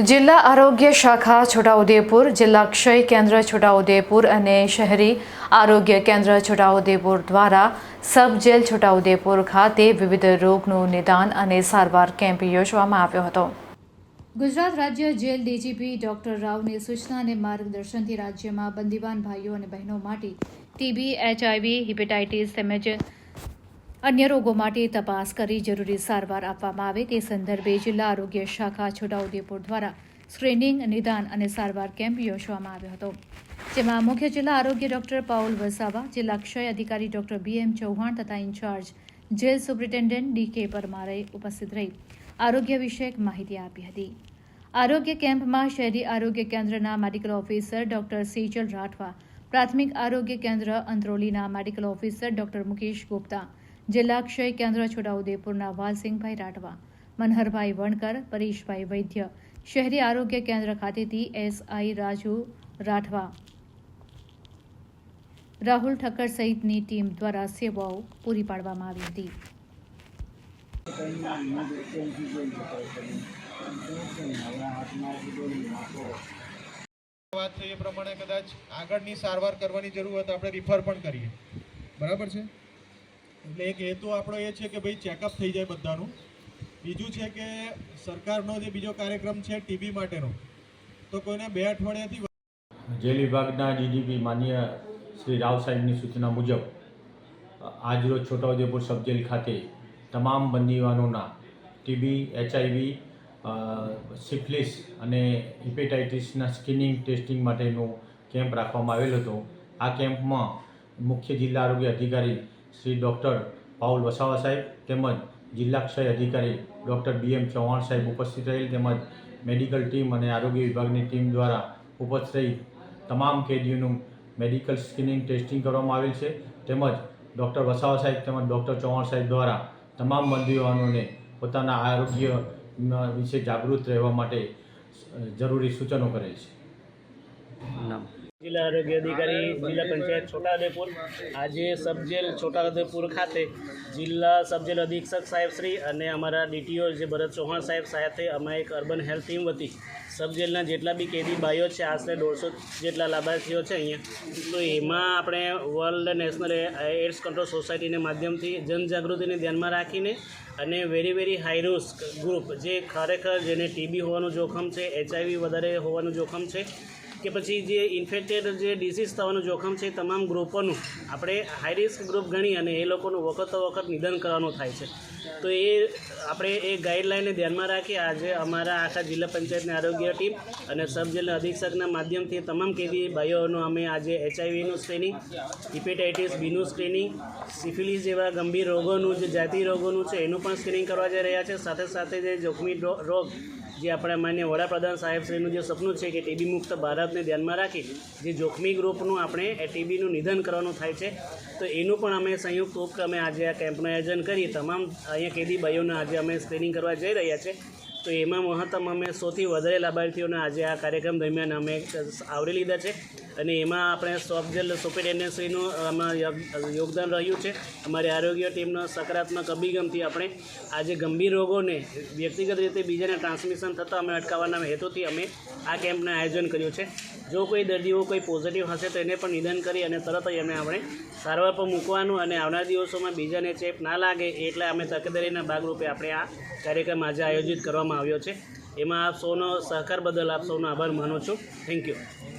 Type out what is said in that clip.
જિલ્લા આરોગ્ય શાખા છોટાઉદેપુર, જિલ્લા ક્ષય કેન્દ્ર છોટાઉદેપુર અને શહેરી આરોગ્ય કેન્દ્ર છોટાઉદેપુર દ્વારા સબ જેલ છોટાઉદેપુર ખાતે વિવિધ રોગનું નિદાન અને સારવાર કેમ્પ યોજવામાં આવ્યો હતો. ગુજરાત રાજ્ય જેલ ડીજીપી ડોક્ટર રાવની સૂચના અને માર્ગદર્શનથી રાજ્યમાં બંદીવાન ભાઈઓ અને બહેનો માટે ટીબી, એચઆઈવી, હિપેટાઇટિસ તેમજ અન્ય રોગો માટે તપાસ કરી જરૂરી સારવાર આપવામાં આવે તે સંદર્ભે જિલ્લા આરોગ્ય શાખા છોટાઉદેપુર દ્વારા સ્ક્રીનિંગ, નિદાન અને સારવાર કેમ્પ યોજવામાં આવ્યો હતો. જેમાં મુખ્ય જિલ્લા આરોગ્ય ડોક્ટર પાઉલ વસાવા, જિલ્લા ક્ષય અધિકારી ડોક્ટર બી એમ ચૌહાણ તથા ઇન્ચાર્જ જેલ સુપ્રિન્ટેન્ડન્ટ ડી કે પરમારે ઉપસ્થિત રહી આરોગ્ય વિષયક માહિતી આપી હતી. આરોગ્ય કેમ્પમાં શહેરી આરોગ્ય કેન્દ્રના medical officer doctor Sejal Rathwa, પ્રાથમિક આરોગ્ય કેન્દ્ર અંત્રોલીના medical officer doctor Mukesh Gupta જિલ્લા ક્ષય કેન્દ્ર છોટાઉદેપુરના વાલસિંહભાઈ રાઠવા, મનહરભાઈ વણકર, પરેશભાઈ વૈદ્ય, શહેરી આરોગ્ય કેન્દ્ર ખાતેથી એસઆઈ રાજુ રાઠવા, રાહુલ ઠક્કર સહિતની ટીમ દ્વારા સેવાઓ પૂરી પાડવામાં આવી હતી. વાત છે એ પ્રમાણે કદાચ આગળની સારવાર કરવાની જરૂર હોય તો આપણે રિફર પણ કરીએ. બરાબર છે? એટલે એક હેતુ આપણો એ છે કે ભાઈ ચેકઅપ થઈ જાય બધાનું. બીજું છે કે સરકારનો જે બીજો કાર્યક્રમ છે ટીબી માટેનો, તો કોઈને બે અઠવાડિયાથી જેલ વિભાગના ડીજીપી માન્ય શ્રી રાવ સાહેબની સૂચના મુજબ આજરોજ છોટાઉદેપુર સબજેલ ખાતે તમામ બંદીવાનોના ટીબી, એચઆઈવી સિફલિસ અને હિપેટાઇટિસના સ્કિનિંગ ટેસ્ટિંગ માટેનો કેમ્પ રાખવામાં આવેલ હતો. આ કેમ્પમાં મુખ્ય જિલ્લા આરોગ્ય અધિકારી શ્રી ડૉક્ટર પાઉલ વસાવા સાહેબ તેમજ જિલ્લા ક્ષય અધિકારી ડૉક્ટર બી એમ ચૌહાણ સાહેબ ઉપસ્થિત રહેલ તેમજ મેડિકલ ટીમ અને આરોગ્ય વિભાગની ટીમ દ્વારા ઉપસ્થિત રહી. તમામ કેદીઓનું મેડિકલ સ્ક્રીનિંગ ટેસ્ટિંગ કરવામાં આવેલ છે. તેમજ ડૉક્ટર વસાવા સાહેબ તેમજ ડૉક્ટર ચૌહાણ સાહેબ દ્વારા તમામ બંદીવાનોને પોતાના આરોગ્ય વિશે જાગૃત રહેવા માટે જરૂરી સૂચનો કરેલ છે. જિલ્લા આરોગ્ય અધિકારી, જિલ્લા પંચાયત છોટાઉદેપુર. આજે સબજેલ છોટાઉદેપુર ખાતે જિલ્લા સબજેલ અધિક્ષક સાહેબ શ્રી અને અમારા ડીટીઓ જે ભરત ચૌહાણ સાહેબ સાથે અમે એક અર્બન હેલ્થ ટીમ વતી સબજેલના જેટલા બી કેદી ભાઈઓ છે આશરે દોઢસો જેટલા લાભાર્થીઓ છે અહીંયા. તો એમાં આપણે વર્લ્ડ નેશનલ એડ્સ કંટ્રોલ સોસાયટીના માધ્યમથી જનજાગૃતિને ધ્યાનમાં રાખીને અને very very high risk group જે ખરેખર જેને ટીબી હોવાનું જોખમ છે, એચઆઈવી વધારે હોવાનું જોખમ છે કે પછી જે ઇન્ફેક્ટેડ જે ડિસીઝ થવાનું જોખમ છે તમામ ગ્રુપોનું આપણે હાઈ રિસ્ક ગ્રુપ ગણી અને એ લોકોનું વખતો વખત નિદાન કરવાનું થાય છે. તો એ આપણે એ ગાઈડલાઇનને ધ્યાનમાં રાખી આજે અમારા આખા જિલ્લા પંચાયતની આરોગ્ય ટીમ અને સબ જિલ્લા અધિક્ષકના માધ્યમથી તમામ કેદી ભાઈઓનું અમે આજે એચઆઈવીનું સ્ક્રીનિંગ હિપેટાઇટિસ બીનું સ્ક્રીનિંગ સિફિલિસ જેવા ગંભીર રોગોનું જે જાતિ રોગોનું છે એનું પણ સ્ક્રીનિંગ કરવા જઈ રહ્યા છે. સાથે સાથે જે જોખમી રોગ જે આપણા માન્ય વડાપ્રધાન સાહેબશ્રીનું જે સપનું છે કે ટીબી મુક્ત ભારતને ધ્યાનમાં રાખી જે જોખમી ગ્રુપનું આપણે ટીબીનું નિધન કરવાનું થાય છે, તો એનું પણ અમે સંયુક્ત ઉપક્રમે આજે આ કેમ્પનું આયોજન કરી તમામ અહીંયા કેદી ભાઈઓને આજે અમે સ્ક્રીનિંગ કરવા જઈ રહ્યા છે. તો એમાં મહત્તમ અમે સૌથી વધારે લાભાર્થીઓને આજે આ કાર્યક્રમ દરમિયાન અમે આવરી લીધા છે. અને એમાં આપણે સોફ જેલ સુપરિન્ટેન્ડન્ટશ્રીનું આમાં યોગદાન રહ્યું છે. અમારી આરોગ્ય ટીમનો સકારાત્મક અભિગમથી આપણે આજે ગંભીર રોગોને વ્યક્તિગત રીતે બીજાને ટ્રાન્સમિશન થતાં અમે અટકાવવાના હેતુથી અમે આ કેમ્પનું આયોજન કર્યું છે. જો કોઈ દર્દીઓ કોઈ પોઝિટિવ હશે તો એને પણ નિદાન કરી અને તરત જ એમને આપણે સારવાર પર મૂકવાનું અને આવનાર દિવસોમાં બીજાને ચેપ ના લાગે એટલે અમે તકેદારીના ભાગરૂપે આપણે આ કાર્યક્રમ આજે આયોજિત કરવામાં આવ્યો છે. એમાં આપ સૌનો સહકાર બદલ આપ સૌનો આભાર માનું છું. Thank you